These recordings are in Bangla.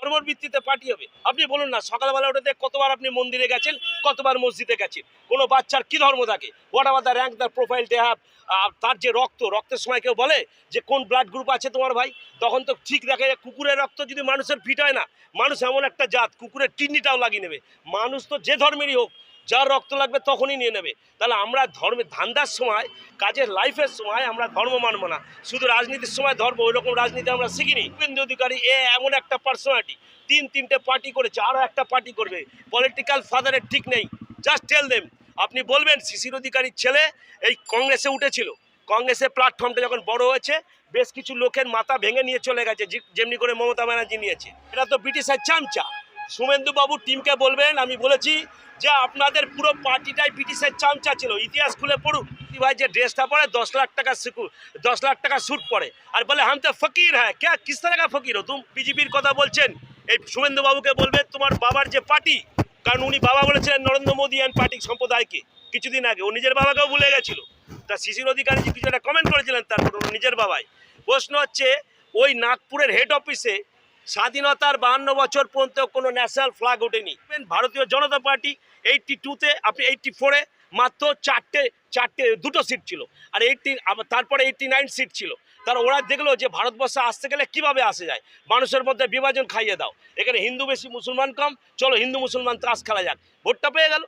ধর্মর ভিত্তিতে পার্টি হবে আপনি বলুন না, সকালবেলা উঠে কতবার আপনি মন্দিরে গেছেন, কতবার মসজিদে গেছেন? কোনো বাচ্চার কি ধর্ম থাকে? হোয়াট আবার the rank the profile they have তার যে রক্ত, রক্তের সময় কেউ বলে যে, কোন ব্লাড গ্রুপ আছে তোমার ভাই? তখন তো ঠিক দেখা যায়, কুকুরের রক্ত যদি মানুষের ফিট হয় না, মানুষ এমন একটা জাত, কুকুরের কিডনিটাও লাগিয়ে নেবে। মানুষ তো যে ধর্মেরই হোক যার রক্ত লাগবে তখনই নিয়ে নেবে। তাহলে আমরা ধর্মে, ধান্দার সময়, কাজের লাইফের সময় আমরা ধর্ম মানবো না। শুধু রাজনীতির সময় ধর্ম ওই রকম রাজনীতি আমরা শিখিনি। শুভেন্দু অধিকারী এ এমন একটা পার্সোনালিটি তিন, তিনটে পার্টি করেছে আরও একটা পার্টি করবে পলিটিক্যাল ফাদারের ঠিক নেই। জাস্ট টেল দেম আপনি বলবেন শিশির অধিকারীর ছেলে এই কংগ্রেসে উঠেছিল। কংগ্রেসের প্ল্যাটফর্মটা যখন বড় হয়েছে, বেশ কিছু লোকের মাথা ভেঙে নিয়ে চলে গেছে যেমনি করে মমতা ব্যানার্জি নিয়েছে। এটা তো ব্রিটিশের চামচা। শুভেন্দুবাবু টিমকে বলবেন, আমি বলেছি যে আপনাদের পুরো পার্টিটাই ব্রিটিশের চামচা ছিল, ইতিহাস খুলে পড়ুক। ভাই, যে ড্রেসটা পরে দশ লাখ টাকা সিকু দশ লাখ টাকা স্যুট পরে। আর বলে, হাম তো ফকির হ্যাঁ কে, কিস তারা ফকির হো? তুমি বিজেপির কথা বলছেন। এই শুভেন্দুবাবুকে বলবে, তোমার বাবার যে পার্টি, কারণ উনি বাবা বলেছিলেন নরেন্দ্র মোদী অ্যান্ড পার্টি সম্প্রদায়কে, কিছুদিন আগে। ও নিজের বাবাকেও ভুলে গেছিল। তা শিশির অধিকারী কিছু একটা কমেন্ট করেছিলেন তারপর নিজের বাবাই। প্রশ্ন হচ্ছে, ওই নাগপুরের হেড অফিসে স্বাধীনতার বাহান্ন বছর পর্যন্ত কোনো ন্যাশনাল ফ্ল্যাগ ওঠেনি। ভারতীয় জনতা পার্টি এইটটি টুতে আপনি এইটটি ফোরে মাত্র চারটে চারটে, দুটো সিট ছিল। আর এইটটি তারপরে এইটটি নাইন সিট ছিল। তার ওরা দেখল যে ভারতবর্ষে আসতে গেলে কীভাবে আসে যায়? মানুষের মধ্যে বিভাজন খাইয়ে দাও। এখানে হিন্দু বেশি মুসলমান কম। চলো হিন্দু মুসলমান তাস খেলা যাক। ভোটটা পেয়ে গেল।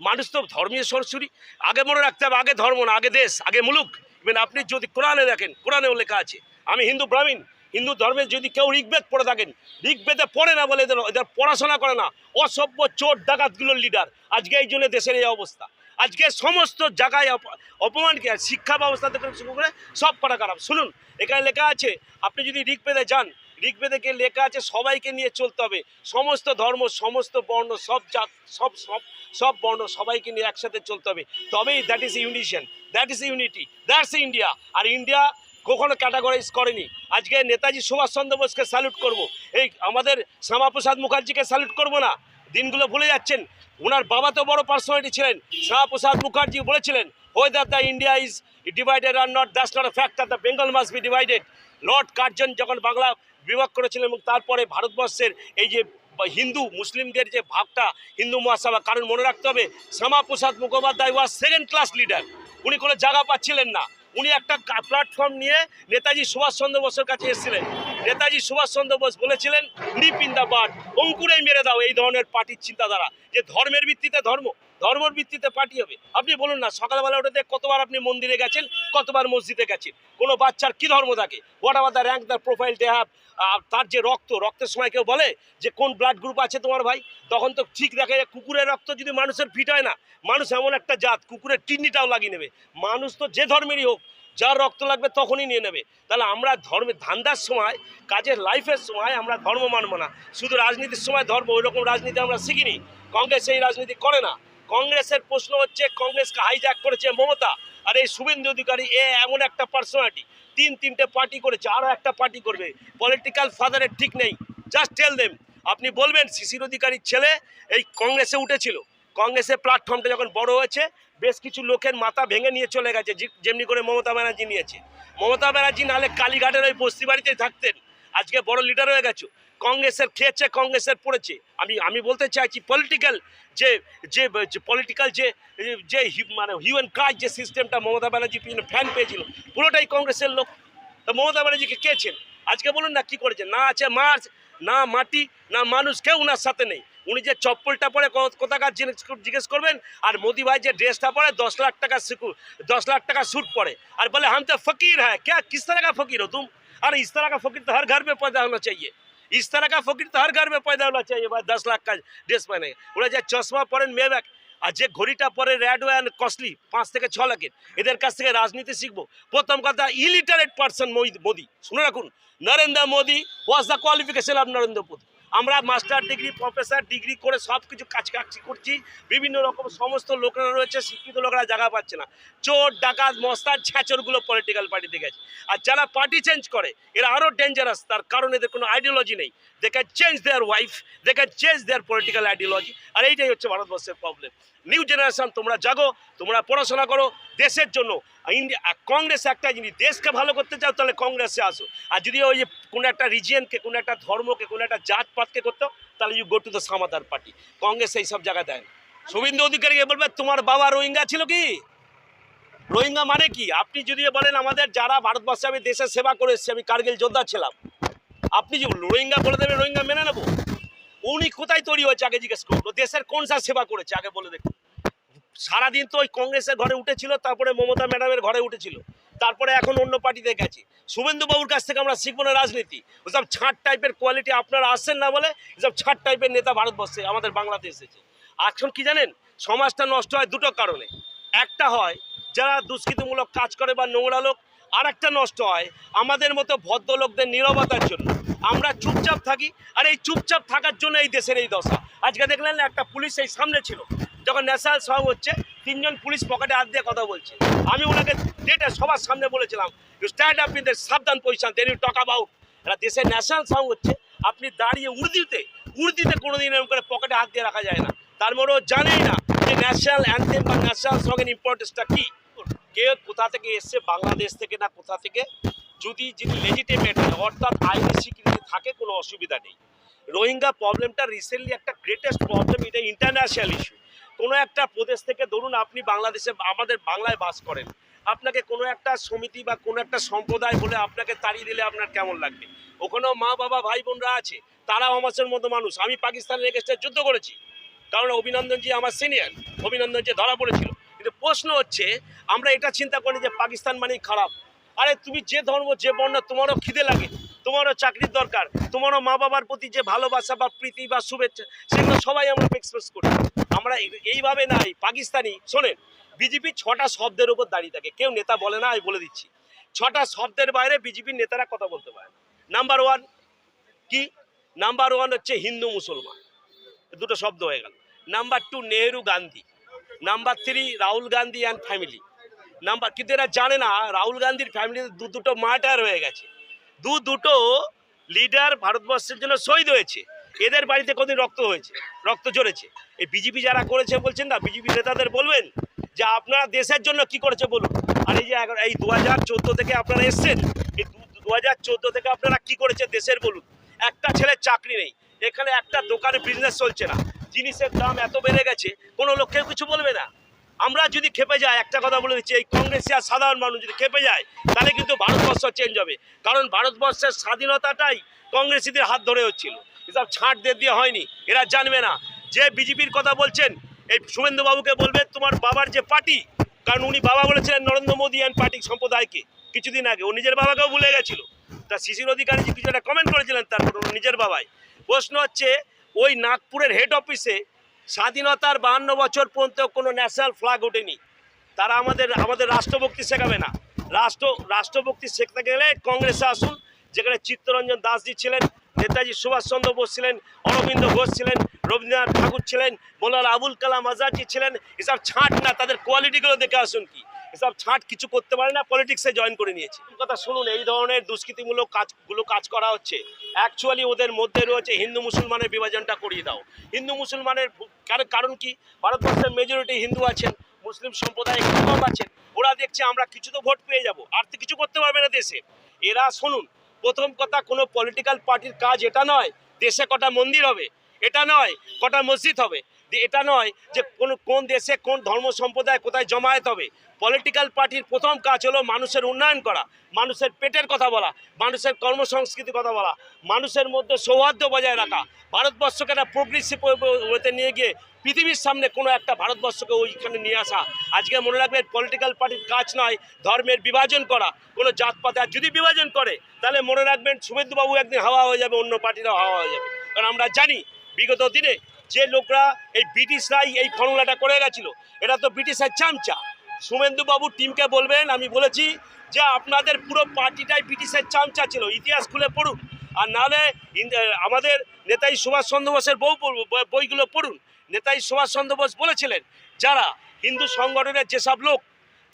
মানুষ তো ধর্মীয় সরসরি। আগে মনে রাখতে হবে, আগে ধর্ম না, আগে দেশ, আগে মুলুক। ইভেন আপনি যদি কোরআনে দেখেন, কোরআনেও লেখা আছে, আমি হিন্দু ব্রাহ্মণ হিন্দু ধর্মে যদি কেউ ঋগ্বেদ পড়ে থাকেন, ঋগ্বেদে পড়ে না বলে এদের এদের পড়াশোনা করে না। অসভ্য, চোর, ডাকাতগুলোর লিডার আজকে এই জন্য দেশের এই অবস্থা। আজকে সমস্ত জায়গায় অপ- অপমানকে শিক্ষা ব্যবস্থা থেকে শুরু করে সব করা খারাপ। শুনুন, এখানে লেখা আছে, আপনি যদি ঋগ্বেদে যান, ঋগ্বেদে গিয়ে লেখা আছে, সবাইকে নিয়ে চলতে হবে। সমস্ত ধর্ম, সমস্ত বর্ণ, সব জাত, সব সব সব বর্ণ সবাইকে নিয়ে একসাথে চলতে হবে। তবেই that is unison that is unity that's India R India কখনো ক্যাটাগরাইজ করেনি। আজকে নেতাজি সুভাষচন্দ্র বোসকে স্যালুট করব। এই আমাদের শ্যামাপ্রসাদ মুখার্জিকে স্যালুট করব না। দিনগুলো ভুলে যাচ্ছেন। ওনার বাবা তো বড় পার্সোনালিটি ছিলেন। শ্যামাপ্রসাদ মুখার্জি বলেছিলেন whether the India is divided or not that's not fact the Bengal must be divided Lord Curzon যখন বাংলা বিভাগ করেছিলেন এবং তারপরে ভারতবর্ষের এই যে হিন্দু, মুসলিমদের যে ভাবটা, হিন্দু মহাসভা, কারণ মনে রাখতে হবে, Shyamaprasad Mukhopadhyay was second class leader উনি কোনো জায়গা পাচ্ছিলেন না। উনি একটা প্ল্যাটফর্ম নিয়ে নেতাজি সুভাষচন্দ্র বোসের কাছে এসেছিলেন। নেতাজি সুভাষচন্দ্র বোস বলেছিলেন নিপ ইন দ্য অঙ্কুরেই মেরে দাও এই ধরনের পার্টির চিন্তাধারা। যে ধর্মের ভিত্তিতে ধর্ম, ধর্মের ভিত্তিতে পার্টি হবে। আপনি বলুন না, সকালবেলা উঠে কতবার আপনি মন্দিরে গেছেন, কতবার মসজিদে গেছেন। কোনো বাচ্চার কি ধর্ম থাকে? হোয়াট আবার the rank the profile they have তার যে রক্ত, রক্তের সময় কেউ বলে যে, কোন ব্লাড গ্রুপ আছে তোমার ভাই? তখন তো ঠিক দেখা যায়, কুকুরের রক্ত যদি মানুষের ফিট হয় না, মানুষ এমন একটা জাত, কুকুরের কিডনিটাও লাগিয়ে নেবে। মানুষ তো যে ধর্মেরই হোক যার রক্ত লাগবে তখনই নিয়ে নেবে। তাহলে আমরা ধর্মে, ধান্দার সময়, কাজের লাইফের সময় আমরা ধর্ম মানবো না। শুধু রাজনীতির সময় ধর্ম ওই রকম রাজনীতি আমরা শিখিনি। কংগ্রেস এই রাজনীতি করে না। কংগ্রেসের প্রশ্ন হচ্ছে, কংগ্রেসকে হাইজ্যাক করেছে মমতা। আর এই শুভেন্দু অধিকারী, এ এমন একটা পার্সোনালিটি তিন, তিনটে পার্টি করেছে, আরও একটা পার্টি করবে। পলিটিক্যাল ফাদারের ঠিক নেই। জাস্ট টেল দেম আপনি বলবেন, শিশির অধিকারীর ছেলে এই কংগ্রেসে উঠেছিল। কংগ্রেসের প্ল্যাটফর্মটা যখন বড় হয়েছে, বেশ কিছু লোকের মাথা ভেঙে নিয়ে চলে গেছে যেমনি করে মমতা ব্যানার্জি নিয়েছে। মমতা ব্যানার্জি নাহলে কালীঘাটের ওই বস্তি বাড়িতেই থাকতেন। আজকে বড় লিডার হয়ে গেছো। কংগ্রেসের খেয়েছে, কংগ্রেসের পড়েছে। আমি আমি বলতে চাইছি পলিটিক্যাল যে যে পলিটিক্যাল যে যে মানে হিউম্যান কাজ যে সিস্টেমটা মমতা ব্যানার্জি পিছনে ফ্যান পেয়েছিল, পুরোটাই কংগ্রেসের লোক। তা মমতা ব্যানার্জিকে কেছেন আজকে বলুন না কি করেছেন না আছে মাছ, না মাটি, না মানুষ, কেউ ওনার সাথে নেই। উনি যে চপ্পলটা পরে ক- কোথাকার জিনিস জিজ্ঞেস করবেন আর মোদি ভাই যে ড্রেসটা পরে দশ লাখ টাকা শিখু দশ লাখ টাকা স্যুট পরে আর বলে हम तो फकीर है क्या किस तरह का फकीर हो तुम अरे इस तरह का फकीर तो हर घर में पैदा होना चाहिए इस तरह का फकीर तो हर घर में पैदा होना चाहिए भाई दस लाख का ड्रेस पहने ওরা যে চশমা পরেন মেয়েব্যাগ আর যে ঘড়িটা পরে র্যাড অ্যান্ড কস্টলি পাঁচ থেকে ছ লাখের এদের কাছ থেকে রাজনীতি শিখবো প্রথম কথা ইলিটারেট পার্সন মোদি শুনে রাখুন Narendra Modi was the qualification of Narendra Modi আমরা মাস্টার ডিগ্রি প্রফেসর ডিগ্রি করে সব কিছু কাজ করছি। বিভিন্ন রকম সমস্ত লোকেরা রয়েছে, শিক্ষিত লোকেরা জায়গা পাচ্ছে না। চোর, ডাকাত মস্তার ছ্যাচরগুলো পলিটিক্যাল পার্টিতে গেছে। আর যারা পার্টি চেঞ্জ করে, এরা আরও ডেঞ্জারাস তার কারণ এদের কোনো আইডিওলজি নেই। They can change their wife they can change their political ideology আর এইটাই হচ্ছে ভারতবর্ষের প্রবলেম নিউ জেনারেশন তোমরা জাগো, তোমরা পড়াশোনা করো দেশের জন্য। ইন্ডিয়া কংগ্রেস একটা জিনিস দেশকে ভালো করতে চাও, তাহলে কংগ্রেসে আসো। আর যদি ওই যে কোনো একটা রিজিয়নকে কোনো একটা ধর্মকে, কোনো একটা জাতপাতকে করতো তাহলে ইউ গো টু দ্য সামাদার পার্টি কংগ্রেস এই সব জায়গায় দেয় না। শুভেন্দু অধিকারীকে বলবে, তোমার বাবা রোহিঙ্গা ছিল কি? রোহিঙ্গা মানে কি? আপনি যদি বলেন আমাদের, যারা ভারতবর্ষে আমি দেশের সেবা করে এসেছি, আমি কার্গিল যোদ্ধা ছিলাম। আপনি রোহিঙ্গা বলে দেবেন রোহিঙ্গা মেনে নেব? উনি কোথায় তৈরি হয়েছে আগে জিজ্ঞেস করুন। ও দেশের কোন সা সেবা করেছে? আগে বলে দেখুন। সারাদিন তো ওই কংগ্রেসের ঘরে উঠেছিল, তারপরে মমতা ম্যাডামের ঘরে উঠেছিল। তারপরে এখন অন্য পার্টিতে গেছে। শুভেন্দু বাবুর কাছ থেকে আমরা শিখব না রাজনীতি। ওসব ছাঁট টাইপের কোয়ালিটি আপনারা আসছেন না বলে এসব ছাঁট টাইপের নেতা ভারতবর্ষে, আমাদের বাংলাতে এসেছে। এখন কি জানেন? সমাজটা নষ্ট হয় দুটো কারণে। একটা হয়, যারা দুষ্কৃতিমূলক কাজ করে বা নোংরা লোক আর একটা নষ্ট হয় আমাদের মতো ভদ্রলোকদের নীরবতার জন্য। আমরা চুপচাপ থাকি আর এই চুপচাপ থাকার জন্য এই দেশের এই দশা। আজকে দেখলেন একটা পুলিশ এই সামনে ছিল। যখন ন্যাশনাল সং হচ্ছে, তিনজন পুলিশ পকেটে হাত দিয়ে কথা বলছে। আমি ওনাকে ডেটে সবার সামনে বলেছিলাম ইউ স্ট্যান্ড আপ ইন সাবধান position then you talk about এটা দেশের ন্যাশনাল সং হচ্ছে, আপনি দাঁড়িয়ে উর্দিতে উর্দিতে কোনোদিন এরকম করে পকেটে হাত দিয়ে রাখা যায় না। তার মানে ও জানেই না যে ন্যাশনাল অ্যান্থেম বা ন্যাশনাল সঙ্গের ইম্পর্টেন্সটা কী। কে কোথা থেকে এসছে, বাংলাদেশ থেকে না কোথা থেকে, যদি যিনি লেজিটেমেট অর্থাৎ আইনি স্বীকৃতি থাকে, কোনো অসুবিধা নেই। রোহিঙ্গা প্রবলেমটা রিসেন্টলি একটা গ্রেটেস্ট প্রবলেম এটা ইন্টারন্যাশনাল ইস্যু কোনো একটা প্রদেশ থেকে ধরুন আপনি বাংলাদেশে, আমাদের বাংলায় বাস করেন। আপনাকে কোনো একটা সমিতি বা কোনো একটা সম্প্রদায় বলে আপনাকে তাড়িয়ে দিলে আপনার কেমন লাগবে? ওখানেও মা, বাবা, ভাই, বোনরা আছে, তারাও আমাদের মতো মানুষ। আমি পাকিস্তানের এগেস্টে যুদ্ধ করেছি। কারণ অভিনন্দনজি আমার সিনিয়র অভিনন্দনজি ধরা পড়েছিল। কিন্তু প্রশ্ন হচ্ছে, আমরা এটা চিন্তা করি যে পাকিস্তান মানেই খারাপ। আরে তুমি যে ধর্ম, যে বর্ণ, তোমারও খিদে লাগে, তোমারও চাকরির দরকার, তোমারও মা বাবার প্রতি যে ভালোবাসা বা প্রীতি বা শুভেচ্ছা, সেগুলো সবাই আমরা এক্সপ্রেস করি। আমরা এই- এইভাবে নাই পাকিস্তানি, শোনেন, বিজেপি ছটা শব্দের উপর দাঁড়িয়ে থাকে। কেউ নেতা বলে না, আমি বলে দিচ্ছি। ছটা শব্দের বাইরে বিজেপির নেতারা কথা বলতে পারে নাম্বার ওয়ান কি? নাম্বার ওয়ান হচ্ছে হিন্দু মুসলমান। দুটো শব্দ হয়ে গেল। Number two Nehru Gandhi. Number three Rahul Gandhi and family number কিন্তু এরা জানে না রাহুল গান্ধীর ফ্যামিলিতে দু দুটো মার্টার হয়ে গেছে। দু দুটো লিডার ভারতবর্ষের জন্য শহীদ হয়েছে। এদের বাড়িতে কদিন রক্ত হয়েছে, রক্ত ঝরেছে। এই বিজেপি যারা করেছে বলছেন না বিজেপি নেতাদের বলবেন যে আপনারা দেশের জন্য কি করেছে বলুন। আর এই যে এই দু হাজার চোদ্দ থেকে আপনারা এসছেন, এই দু হাজার চোদ্দ থেকে আপনারা কি করেছে দেশের বলুন। একটা ছেলের চাকরি নেই, এখানে একটা দোকানে বিজনেস চলছে না। জিনিসের দাম এত বেড়ে গেছে, কোনো লোক কেউ কিছু বলবে না। আমরা যদি খেপে যাই, একটা কথা বলে দিচ্ছি, এই কংগ্রেসি আর সাধারণ মানুষ যদি খেপে যায়, তাহলে কিন্তু ভারতবর্ষ চেঞ্জ হবে। কারণ ভারতবর্ষের স্বাধীনতাটাই কংগ্রেসিদের হাত ধরে হচ্ছিল। এসব ছাঁট দিয়ে হয়নি, এরা জানবে না। যে বিজেপির কথা বলছেন, এই শুভেন্দু বাবুকে বলবে, তোমার বাবার যে পার্টি, কারণ উনি বাবা বলেছিলেন নরেন্দ্র মোদী অ্যান্ড পার্টি সম্প্রদায়কে কিছুদিন আগে। ও নিজের বাবাকেও ভুলে গেছিল। তা শিশির অধিকারী কিছু একটা কমেন্ট করেছিলেন তারপর নিজের বাবাই। প্রশ্ন হচ্ছে ওই নাগপুরের হেড অফিসে স্বাধীনতার বাহান্ন বছর পর্যন্ত কোনো ন্যাশনাল ফ্ল্যাগ ওঠেনি। তারা আমাদের আমাদের রাষ্ট্রভক্তি শেখাবে না। রাষ্ট্র, রাষ্ট্রভক্তি শিখতে গেলে কংগ্রেসে আসুন, যেখানে চিত্তরঞ্জন দাসজি ছিলেন, নেতাজি সুভাষচন্দ্র বোস ছিলেন, অরবিন্দ ঘোষ ছিলেন, রবীন্দ্রনাথ ঠাকুর ছিলেন মোলানা আবুল কালাম আজাদজি ছিলেন, এসব ছাঁট না, তাদের কোয়ালিটিগুলো দেখে আসুন কি? এসব ছাঁট কিছু করতে পারে না পলিটিক্সে জয়েন করে নিয়েছে। কথা শুনুন, এই ধরনের দুষ্কৃতিমূলক কাজগুলো কাজ করা হচ্ছে অ্যাকচুয়ালি ওদের মধ্যে রয়েছে হিন্দু মুসলমানের বিভাজনটা করিয়ে দাও। হিন্দু মুসলমানের কারণ- কি? ভারতবর্ষের মেজরিটি হিন্দু আছেন, মুসলিম সম্প্রদায় কম আছেন, ওরা দেখছে আমরা কিছু তো ভোট পেয়ে যাব, আর তো কিছু করতে পারবে না দেশে। এরা শুনুন, প্রথম কথা কোনো পলিটিক্যাল পার্টির কাজ এটা নয়, দেশে কটা মন্দির হবে, এটা নয়, কটা মসজিদ হবে। এটা নয় যে কোন কোন দেশে কোন ধর্ম সম্প্রদায় কোথায় জমায়েত হবে। পলিটিক্যাল পার্টির প্রথম কাজ হলো মানুষের উন্নয়ন করা, মানুষের পেটের কথা বলা, মানুষের কর্মসংস্কৃতির কথা বলা, মানুষের মধ্যে সৌহার্দ্য বজায় রাখা। ভারতবর্ষকে একটা প্রোগ্রেসিভ হতে নিয়ে গিয়ে পৃথিবীর সামনে কোনো একটা ভারতবর্ষকে ওইখানে নিয়ে আসা। আজকে মনে রাখবেন পলিটিক্যাল পার্টির কাজ নয়, ধর্মের বিভাজন করা, কোনো জাতপাতে। আর যদি বিভাজন করে, তাহলে মনে রাখবেন শুভেন্দুবাবু একদিন হাওয়া হয়ে যাবে, অন্য পার্টিরাও হাওয়া হয়ে যাবে। কারণ আমরা জানি, বিগত দিনে যে লোকরা এই ব্রিটিশরাই এই ফর্মুলাটা করে গেছিল এটা তো ব্রিটিশের চামচা। শুভেন্দুবাবু টিমকে বলবেন, আমি বলেছি যে আপনাদের পুরো পার্টিটাই ব্রিটিশের চামচা ছিল, ইতিহাস খুলে পড়ুন। আর নাহলে আমাদের নেতাজি সুভাষচন্দ্র বোসের বউ বইগুলো পড়ুন। নেতাজি সুভাষচন্দ্র বোস বলেছিলেন, যারা হিন্দু সংগঠনের যেসব লোক,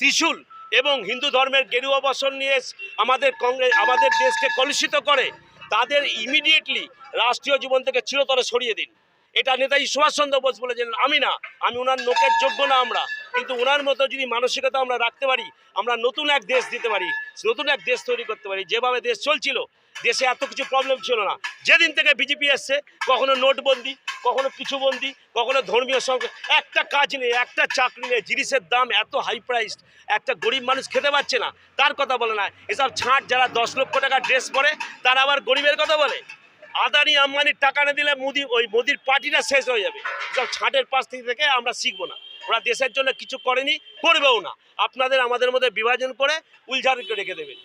ত্রিশূল এবং হিন্দু ধর্মের গেরুয়া বসন নিয়ে আমাদের কংগ্রেস আমাদের দেশকে কলুষিত করে, তাদের ইমিডিয়েটলি রাষ্ট্রীয় জীবন থেকে চিরতরে সরিয়ে দিন। এটা নেতাজি সুভাষচন্দ্র বোস বলেছেন, আমি না, আমি ওনার নোকের যোগ্য না আমরা। কিন্তু ওনার মতো যদি মানসিকতা আমরা রাখতে পারি, আমরা নতুন এক দেশ দিতে পারি, নতুন এক দেশ তৈরি করতে পারি, যেভাবে দেশ চলছিল, দেশে এত কিছু প্রবলেম ছিল না। যেদিন থেকে বিজেপি এসছে, কখনো নোটবন্দি, কখনো কিছু বন্দি কখনো ধর্মীয় সংখ্যা একটা কাজ নেই, একটা চাকরি নেই, জিনিসের দাম এত হাই প্রাইস একটা গরিব মানুষ খেতে পাচ্ছে না, তার কথা বলে না। এসব ছাঁট যারা দশ লক্ষ টাকা ড্রেস পরে, তারা আবার গরিবের কথা বলে। আদানি আম্বানির টাকা না দিলে মোদি ওই মোদির পার্টিটা শেষ হয়ে যাবে। সব ছাঁটের পাশ থেকে আমরা শিখব না। ওরা দেশের জন্য কিছু করেনি, করবেও না। আপনাদের আমাদের মধ্যে বিভাজন করে উলঝার রেখে দেবেন।